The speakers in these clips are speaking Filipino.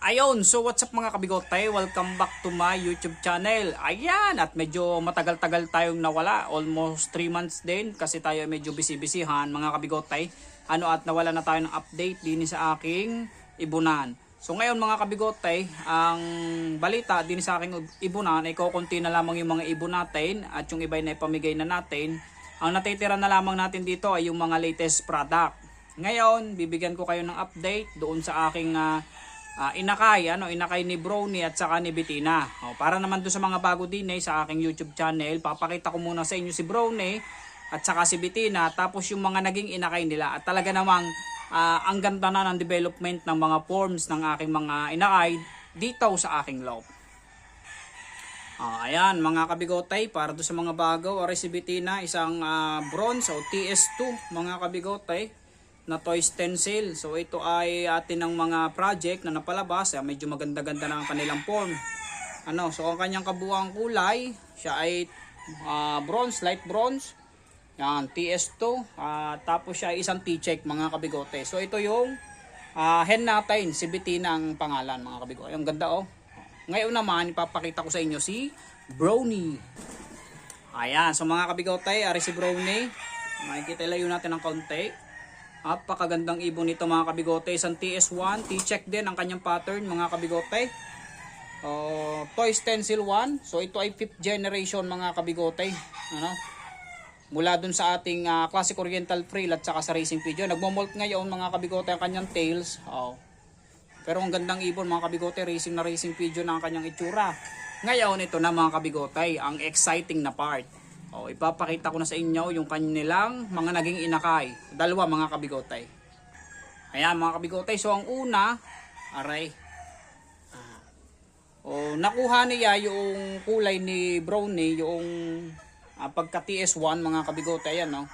Ayun, so what's up mga kabigotay? Welcome back to my YouTube channel. Ayan, at medyo matagal-tagal tayong nawala. Almost 3 months din kasi tayo medyo busy-busyhan mga kabigotay. Ano at nawala na tayo ng update din sa aking ibunan. So ngayon mga kabigotay, ang balita din sa aking ibunan ay kukunti na lamang yung mga ibon natin at yung iba na ipamigay na natin. Ang natitira na lamang natin dito ay yung mga latest product. Ngayon, bibigyan ko kayo ng update doon sa aking ah, ah, inakay, ano, inakay ni Brownie at saka ni Bettina. O, para naman doon sa mga bago din eh, sa aking YouTube channel, papakita ko muna sa inyo si Brownie at saka si Bettina, tapos yung mga naging inakay nila. At talaga namang ah, ang ganda na ng development ng mga forms ng aking mga inakay dito sa aking loob. Ah, ayan, mga kabigotay, para doon sa mga bago, o si Bettina, isang ah, bronze o TS2, mga kabigotay na toy stencil. So ito ay atin ng mga project na napalabas. Ah, medyo maganda-ganda na ang kanilang form. Ano, so ang kanyang kabuang kulay, siya ay ah, bronze, light bronze. Yan, TS2. Ah, tapos siya ay isang T-check mga kabigote. So ito yung ah, hen natin, si Bettina ang pangalan mga kabigote. Ang ganda oh. Ngayon naman, ipapakita ko sa inyo si Brownie. Ayan, so mga kabigotay, ari si Brownie. Makikita layo natin ng kaunti. Napakagandang ibon nito mga kabigote. Isang TS1, T-check din ang kanyang pattern mga kabigote. Uh, Toy Stencil 1. So ito ay 5th generation mga kabigote. Ano? Mula dun sa ating ah, Classic Oriental Frill at saka sa Racing Pigeon. Nagmo-molt ngayon mga kabigote ang kanyang tails. Oh. Pero ang gandang ibon mga kabigote, racing na racing pigeon ang kanyang itsura. Ngayon ito na mga kabigotay, ang exciting na part. O, ipapakita ko na sa inyo yung kanilang mga naging inakay. Dalawa mga kabigotay. Ayan mga kabigotay, so ang una, aray, ah, o, nakuha niya yung kulay ni Brownie, yung ah, pagka TS1 mga kabigotay, ayan no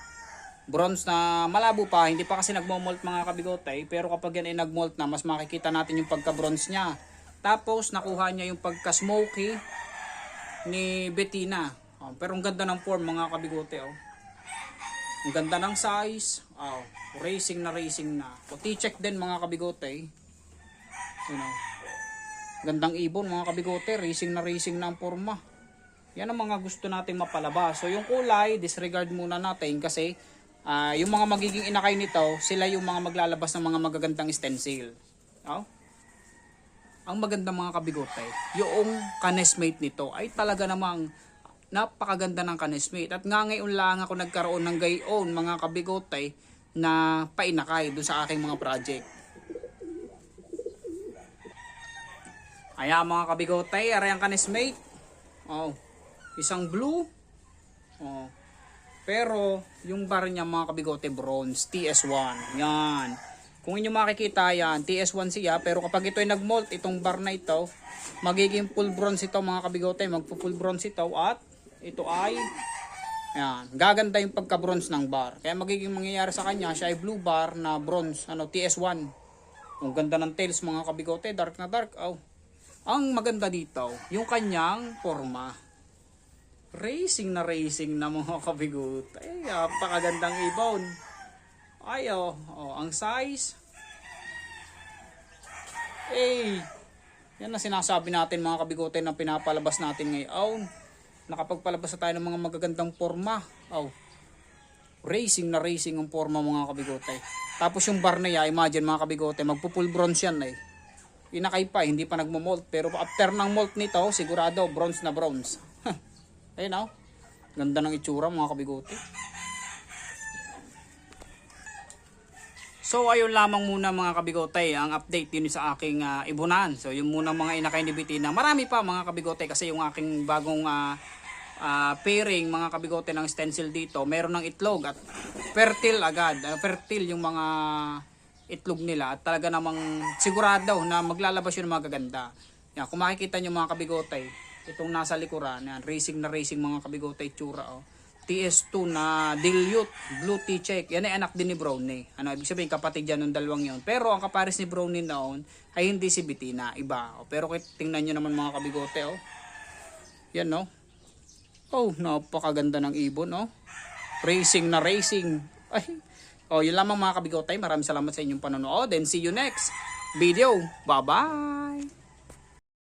bronze na malabo pa, hindi pa kasi nagmo-molt mga kabigotay, pero kapag yan ay nag-molt na, mas makikita natin yung pagka-bronze niya. Tapos nakuha niya yung pagka-smoky ni Bettina. Oh, pero ang ganda ng form mga kabigote oh. Ang ganda ng size. Oh, racing na racing na. O check din mga kabigote. You know. Gandang ibon mga kabigote, racing na racing na ang forma. Yan ang mga gusto nating mapalabas. So yung kulay, disregard muna natin kasi Ah, yung mga magiging inakay nito, sila yung mga maglalabas ng mga magagandang stencil. Oh? Ang maganda mga kabigote, yung kanesmate nito ay talaga namang napakaganda ng kanesmate. At nga ngayon lang ako nagkaroon ng gayon mga kabigote na painakay doon sa aking mga project. Ayan mga kabigote, aray ang kanesmate. Oh, isang blue. Oh, pero, yung bar niya mga kabigote bronze, TS1. Yan. Kung inyo makikita yan, TS1 siya. Pero kapag ito ay nag-molt, itong bar na ito, magiging full bronze ito mga kabigote. Magpo-full bronze ito at ito ay yan, gaganda yung pagka-bronze ng bar. Kaya magiging mangyayari sa kanya, siya ay blue bar na bronze, ano, TS1. Ang ganda ng tails mga kabigote, dark na dark. Oh. Ang maganda dito, yung kanyang forma racing na racing na mga kabigot. Ay, napakagandang ibon. Ay, oh, oh, ang size. Eh, yan na sinasabi natin mga kabigote na pinapalabas natin ngayon. Nakapagpalabas na tayo ng mga magagandang forma. Oh, racing na racing ang forma mga kabigote. Tapos yung bar na imagine mga kabigote, magpo-full bronze yan eh. Inakay pa, hindi pa nagmo-molt. Pero after ng molt nito, sigurado, bronze na bronze. Ayun oh. Ganda ng itsura mga kabigote. So ayun lamang muna mga kabigote ang update din sa aking ah, ibunan. So yung muna mga inakay ni Bettina. Marami pa mga kabigote kasi yung aking bagong ah, ah, pairing mga kabigote ng stencil dito. Meron ng itlog at fertile agad. Ah, fertile yung mga itlog nila at talaga namang sigurado na maglalabas yun mga gaganda. Yan, kung makikita nyo mga kabigote, itong nasa likuran, yan, racing na racing mga kabigote itsura oh. TS2 na dilute, blue T-check. Yan ay anak din ni Brownie. Ano, ibig sabihin kapatid yan ng dalawang yon. Pero ang kapares ni Brownie noon ay hindi si Bettina, iba. Oh. Pero tingnan nyo naman mga kabigote oh. Yan no. Oh, napakaganda ng ibon oh. Racing na racing. Ay. Oh, yun lamang mga kabigotay. Maraming salamat sa inyong panonood and see you next video. Bye-bye.